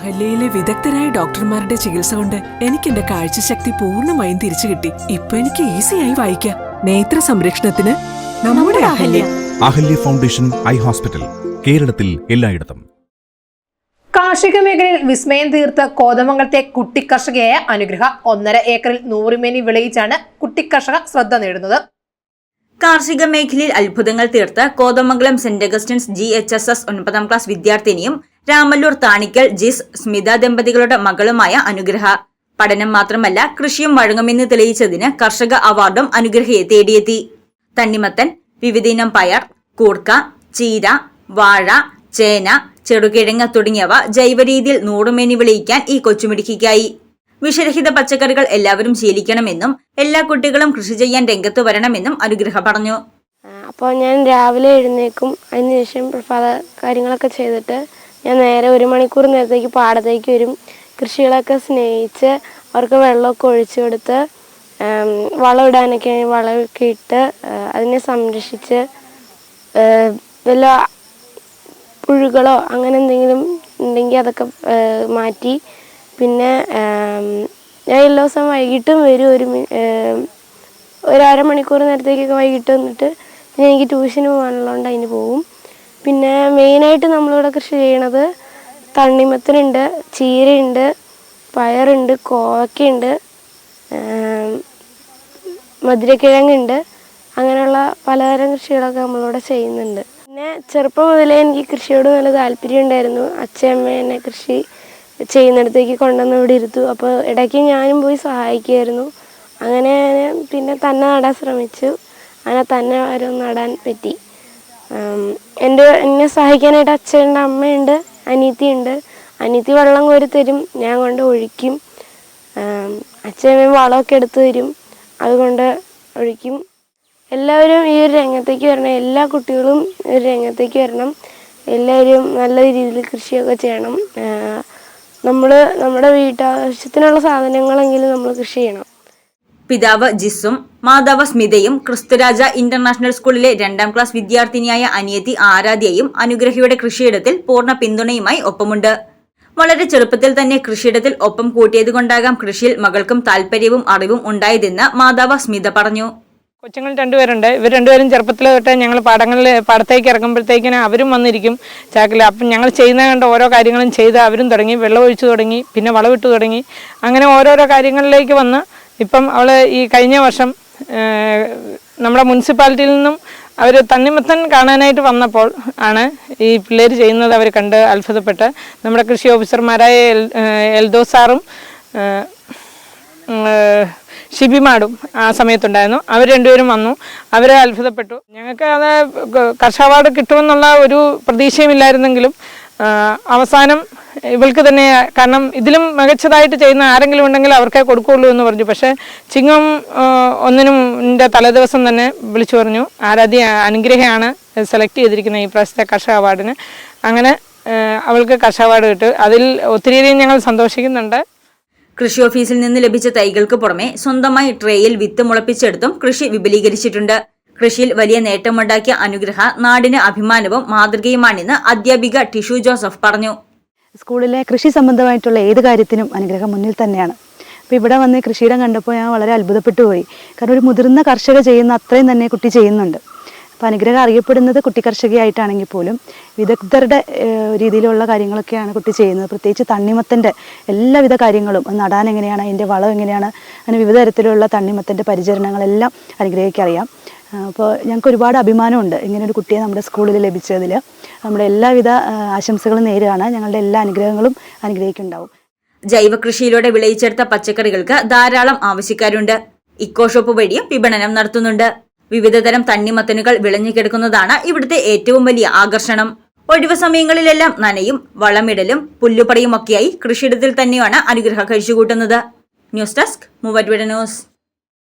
അഹല്യയിലെ വിദഗ്ധരായ ഡോക്ടർമാരുടെ ചികിത്സ കൊണ്ട് എനിക്ക് എന്റെ കാഴ്ചശക്തി പൂർണമായും തിരിച്ചു കിട്ടി. ഇപ്പൊ എനിക്ക് ഈസിയായി വായിക്കാം. നേത്ര സംരക്ഷണത്തിന് നമ്മുടെ Ahalya. Ahalya. Foundation eye hospital കേരളത്തിൽ എല്ലായിടത്തും. കാർഷിക മേഖലയിൽ വിസ്മയം തീർത്ത കോതമംഗലത്തെ കുട്ടിക്കർഷകയായ അനുഗ്രഹ. ഒന്നര ഏക്കറിൽ നൂറുമേനി വിളയിച്ചാണ് കുട്ടിക്കർഷക ശ്രദ്ധ നേടുന്നത്. കാർഷിക മേഖലയിൽ അത്ഭുതങ്ങൾ തീർത്ത് Kothamangalam saint Augustine's G H S S ഒൻപതാം ക്ലാസ് വിദ്യാർത്ഥിനിയും രാമല്ലൂർ താണിക്കൽ ജിസ് സ്മിത ദമ്പതികളുടെ മകളുമായ അനുഗ്രഹ. പഠനം മാത്രമല്ല കൃഷിയും വഴങ്ങുമെന്ന് തെളിയിച്ചതിന് കർഷക അവാർഡും അനുഗ്രഹയെ തേടിയെത്തി. തണ്ണിമത്തൻ വിവിധയിനം പയർ കൂർക്ക ചീര വാഴ ചേന ചെറുകിഴങ്ങ് തുടങ്ങിയവ ജൈവരീതിയിൽ നൂറുമേനി വിളയിക്കാൻ ഈ കൊച്ചുമിടുക്കിക്കായി. വിഷരഹിത പച്ചക്കറികൾ എല്ലാവരും ശീലിക്കണമെന്നും എല്ലാ കുട്ടികളും കൃഷി ചെയ്യാൻ രംഗത്ത് വരണമെന്നും അനുഗ്രഹ പറഞ്ഞു. അപ്പോൾ ഞാൻ രാവിലെ എഴുന്നേക്കും അതിനുശേഷം പ്രഭാത കാര്യങ്ങളൊക്കെ ചെയ്തിട്ട് ഞാൻ നേരെ ഒരു മണിക്കൂർ നേരത്തേക്ക് പാടത്തേക്ക് വരും. കൃഷികളൊക്കെ സ്നേഹിച്ച് അവർക്ക് വെള്ളമൊക്കെ ഒഴിച്ചു കൊടുത്ത് വളമിടാനൊക്കെ വളമൊക്കെ ഇട്ട് അതിനെ സംരക്ഷിച്ച് വല്ല പുഴുകളോ അങ്ങനെ എന്തെങ്കിലും ഉണ്ടെങ്കിൽ അതൊക്കെ മാറ്റി. പിന്നെ ഞാൻ എല്ലാ ദിവസവും വൈകിട്ടും വരും ഒരു ഒരു അരമണിക്കൂർ നേരത്തേക്കൊക്കെ വൈകിട്ട് വന്നിട്ട് പിന്നെ എനിക്ക് ട്യൂഷന് പോകാനുള്ളതുകൊണ്ട് അതിന് പോവും. പിന്നെ മെയിനായിട്ട് നമ്മളിവിടെ കൃഷി ചെയ്യണത് തണ്ണിമത്തനുണ്ട് ചീരയുണ്ട് പയറുണ്ട് കോവയ്ക്കുണ്ട് ആം, മധുരക്കിഴങ്ങുണ്ട്. അങ്ങനെയുള്ള പലതരം കൃഷികളൊക്കെ നമ്മളിവിടെ ചെയ്യുന്നുണ്ട്. പിന്നെ ചെറുപ്പം മുതലേ എനിക്ക് കൃഷിയോട് നല്ല താല്പര്യം ഉണ്ടായിരുന്നു. അച്ഛയമ്മ എന്നെ കൃഷി ചെയ്യുന്നിടത്തേക്ക് കൊണ്ടുവന്ന് ഇവിടെ ഇരുത്തു. അപ്പോൾ ഇടയ്ക്ക് ഞാനും പോയി സഹായിക്കുമായിരുന്നു. അങ്ങനെ പിന്നെ തന്നെ നടാൻ ശ്രമിച്ചു. അങ്ങനെ തന്നെ ഓരോന്ന് നടാൻ പറ്റി. എന്റെ എന്നെ സഹായിക്കാനായിട്ട് അച്ഛനുണ്ട് അമ്മയുണ്ട് അനീത്തിയുണ്ട് അനീത്തി വെള്ളം കോരി തരും ഞാൻ കൊണ്ട് ഒഴിക്കും. അച്ഛനും വളമൊക്കെ എടുത്തു തരും. അതുകൊണ്ട് ഒഴിക്കും. എല്ലാവരും ഈ ഒരു രംഗത്തേക്ക് വരണം. എല്ലാ കുട്ടികളും ഈ ഒരു രംഗത്തേക്ക് വരണം. എല്ലാവരും നല്ല രീതിയിൽ കൃഷിയൊക്കെ ചെയ്യണം. നമ്മൾ നമ്മുടെ വീട്ടാവശ്യത്തിനുള്ള സാധനങ്ങളെങ്കിലും നമ്മൾ കൃഷി ചെയ്യണം. പിതാവ് ജിസും മാതാവ് സ്മിതയും ക്രിസ്തുരാജ ഇന്റർനാഷണൽ സ്കൂളിലെ രണ്ടാം ക്ലാസ് വിദ്യാർത്ഥിനിയായ അനിയത്തി ആരാധ്യയും അനുഗ്രഹിയുടെ കൃഷിയിടത്തിൽ പൂർണ പിന്തുണയുമായി ഒപ്പമുണ്ട്. വളരെ ചെറുപ്പത്തിൽ തന്നെ കൃഷിയിടത്തിൽ ഒപ്പം കൂട്ടിയതുകൊണ്ടാകാം കൃഷിയിൽ മകൾക്കും താല്പര്യവും അറിവും ഉണ്ടായതെന്ന് മാതാവ് സ്മിത പറഞ്ഞു. കൊച്ചുങ്ങൾ രണ്ടുപേരുണ്ട്. ഇവർ രണ്ടുപേരും ചെറുപ്പത്തിൽ തൊട്ട് ഞങ്ങൾ പാടങ്ങളിൽ പാടത്തേക്ക് ഇറങ്ങുമ്പോഴത്തേക്കിന് അവരും വന്നിരിക്കും. ചാക്കിൽ അപ്പം ഞങ്ങൾ ചെയ്യുന്ന കണ്ട ഓരോ കാര്യങ്ങളും ചെയ്ത് അവരും തുടങ്ങി വെള്ളം ഒഴിച്ചു തുടങ്ങി പിന്നെ വളമിട്ട് തുടങ്ങി. അങ്ങനെ ഓരോരോ കാര്യങ്ങളിലേക്ക് വന്ന് ഇപ്പം അവൾ ഈ കഴിഞ്ഞ വർഷം നമ്മുടെ മുനിസിപ്പാലിറ്റിയിൽ നിന്നും അവർ തണ്ണിമത്തൻ കാണാനായിട്ട് വന്നപ്പോൾ ആണ് ഈ പിള്ളേർ ചെയ്യുന്നത് അവർ കണ്ട് അത്ഭുതപ്പെട്ട്. നമ്മുടെ കൃഷി ഓഫീസർമാരായ എൽ എൽദോ സാറും ഷിബിമാടും ആ സമയത്തുണ്ടായിരുന്നു. അവർ രണ്ടുപേരും വന്നു. അവരെ അത്ഭുതപ്പെട്ടു. ഞങ്ങൾക്ക് അത് കർഷക അവാർഡ് കിട്ടുമെന്നുള്ള ഒരു പ്രതീക്ഷയുമില്ലായിരുന്നെങ്കിലും അവസാനം ഇവൾക്ക് തന്നെ കാരണം ഇതിലും മികച്ചതായിട്ട് ചെയ്യുന്ന ആരെങ്കിലും ഉണ്ടെങ്കിൽ അവർക്കേ കൊടുക്കുകയുള്ളൂ എന്ന് പറഞ്ഞു. പക്ഷേ ചിങ്ങം ഒന്നിനും തലേദിവസം തന്നെ വിളിച്ചു പറഞ്ഞു. ആരാധ്യ അനുഗ്രഹയാണ് സെലക്ട് ചെയ്തിരിക്കുന്നത് ഈ പ്രാവശ്യത്തെ കർഷക അവാർഡിന് അങ്ങനെ അവൾക്ക് കർഷക അവാർഡ് കിട്ടും. അതിൽ ഒത്തിരിയധികം ഞങ്ങൾ സന്തോഷിക്കുന്നുണ്ട്. കൃഷി ഓഫീസിൽ നിന്ന് ലഭിച്ച തൈകൾക്ക് പുറമെ സ്വന്തമായി ട്രേയിൽ വിത്ത് മുളപ്പിച്ചെടുത്തും കൃഷി വിപുലീകരിച്ചിട്ടുണ്ട്. കൃഷിയിൽ വലിയ നേട്ടമുണ്ടാക്കിയ അനുഗ്രഹ നാടിന് അഭിമാനവും മാതൃകയുമാണെന്ന് അധ്യാപിക ടിഷു ജോസഫ് പറഞ്ഞു. സ്കൂളിലെ കൃഷി സംബന്ധമായിട്ടുള്ള ഏത് കാര്യത്തിനും അനുഗ്രഹം മുന്നിൽ തന്നെയാണ്. അപ്പോൾ ഇവിടെ വന്ന് കൃഷിയിടം കണ്ടപ്പോൾ ഞാൻ വളരെ അത്ഭുതപ്പെട്ടു പോയി. കാരണം ഒരു മുതിർന്ന കർഷക ചെയ്യുന്ന അത്രയും തന്നെ കുട്ടി ചെയ്യുന്നുണ്ട്. അപ്പോൾ അനുഗ്രഹം അറിയപ്പെടുന്നത് കുട്ടി കർഷകയായിട്ടാണെങ്കിൽ പോലും വിദഗ്ധരുടെ രീതിയിലുള്ള കാര്യങ്ങളൊക്കെയാണ് കുട്ടി ചെയ്യുന്നത്. പ്രത്യേകിച്ച് തണ്ണിമത്തന്റെ എല്ലാവിധ കാര്യങ്ങളും നടാൻ എങ്ങനെയാണ് അതിന്റെ വളം എങ്ങനെയാണ് അങ്ങനെ വിവിധ തരത്തിലുള്ള തണ്ണിമത്തന്റെ പരിചരണങ്ങളെല്ലാം അനുഗ്രഹിക്ക് അറിയാം. അപ്പോൾ ഞങ്ങൾക്ക് ഒരുപാട് അഭിമാനമുണ്ട് ഇങ്ങനെ ഒരു കുട്ടിയെ നമ്മുടെ സ്കൂളിൽ ലഭിച്ചതിൽ നമ്മുടെ എല്ലാവിധ ആശംസകളും നേരുകയാണ്. ഞങ്ങളുടെ എല്ലാ അനുഗ്രഹങ്ങളും അനുഗ്രഹിക്കുണ്ടാവും ജൈവ കൃഷിയിലൂടെ വിളയിച്ചെടുത്ത പച്ചക്കറികൾക്ക് ധാരാളം ആവശ്യക്കാരുണ്ട്. ഇക്കോ ഷോപ്പ് വഴിയും വിപണനം നടത്തുന്നുണ്ട്. വിവിധതരം തണ്ണിമത്തനുകൾ വിളഞ്ഞു കിടക്കുന്നതാണ് ഇവിടുത്തെ ഏറ്റവും വലിയ ആകർഷണം. ഒഴിവു സമയങ്ങളിലെല്ലാം നനയും വളമിടലും പുല്ലുപടയുമൊക്കെയായി കൃഷിയിടത്തിൽ തന്നെയാണ് അനുഗ്രഹ കഴിച്ചുകൂട്ടുന്നത്. ന്യൂസ് ഡെസ്ക് മൂവറ്റ് ന്യൂസ്.